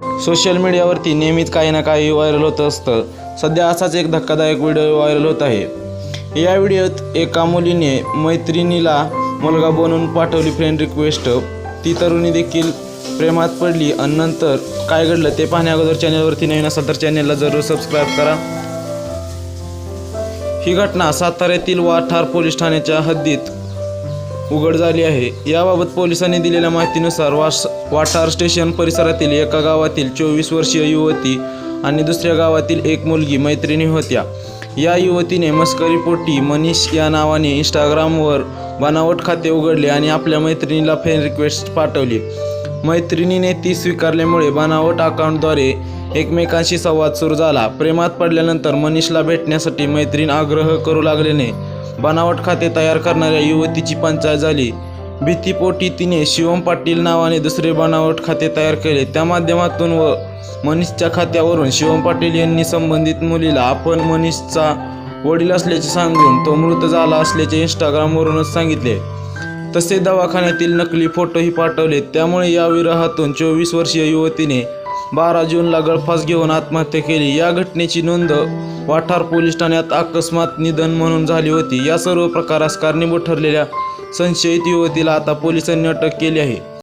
Social मीडियावरती नेहमीच काही ना काही व्हायरल होत असतं. सध्या असाच एक धक्कादायक व्हिडिओ व्हायरल होत आहे. या व्हिडिओत एका मुलीने मैत्रिणीला मुलगा बनवून पाठवली फ्रेंड रिक्वेस्ट ती तरुणी देखील प्रेमात पडली आणि नंतर काय घडलं ते पाहण्या अगोदर चॅनलवरती नवीन असाल तर चॅनलला जरूर सबस्क्राईब करा. ही घटना साताऱ्यातील वाठार पोलीस ठाण्याच्या हद्दीत उघड झाली आहे. याबाबत पोलिसांनी दिलेल्या माहितीनुसार वास वाठार स्टेशन परिसरातील एका गावातील चोवीस वर्षीय युवती आणि दुसऱ्या गावातील एक मुलगी मैत्रिणी होत्या. या युवतीने मस्करीपोटी मनीष या नावाने इंस्टाग्रामवर बनावट खाते उघडले आणि आपल्या मैत्रिणीला फ्रेंड रिक्वेस्ट पाठवली. मैत्रिणीने ती स्वीकारल्यामुळे बनावट अकाउंटद्वारे एकमेकांशी संवाद सुरू झाला. प्रेमात पडल्यानंतर मनीषला भेटण्यासाठी मैत्रीण आग्रह करू लागल्याने बनावट खाते तयार करणाऱ्या युवतीची पंचायत झाली. भीतीपोटी तिने शिवम पाटील नावाने दुसरे बनावट खाते तयार केले. त्या माध्यमातून व मनीषच्या खात्यावरून शिवम पाटील यांनी संबंधित मुलीला आपण मनीषचा वडील असल्याचे सांगून तो मृत झाला असल्याचे इंस्टाग्रामवरूनच सांगितले. तसे दवाखान्यातील नकली फोटोही पाठवले. त्यामुळे या विरहातून चोवीस वर्षीय युवतीने बारा जूनला गळफास घेऊन आत्महत्या केली. या घटनेची नोंद वाठार पोलीस ठाण्यात अकस्मात निधन म्हणून झाली होती. या सर्व प्रकारास कारणीभूत ठरलेल्या संशयित युवतीला आता पोलिसांनी अटक केली आहे.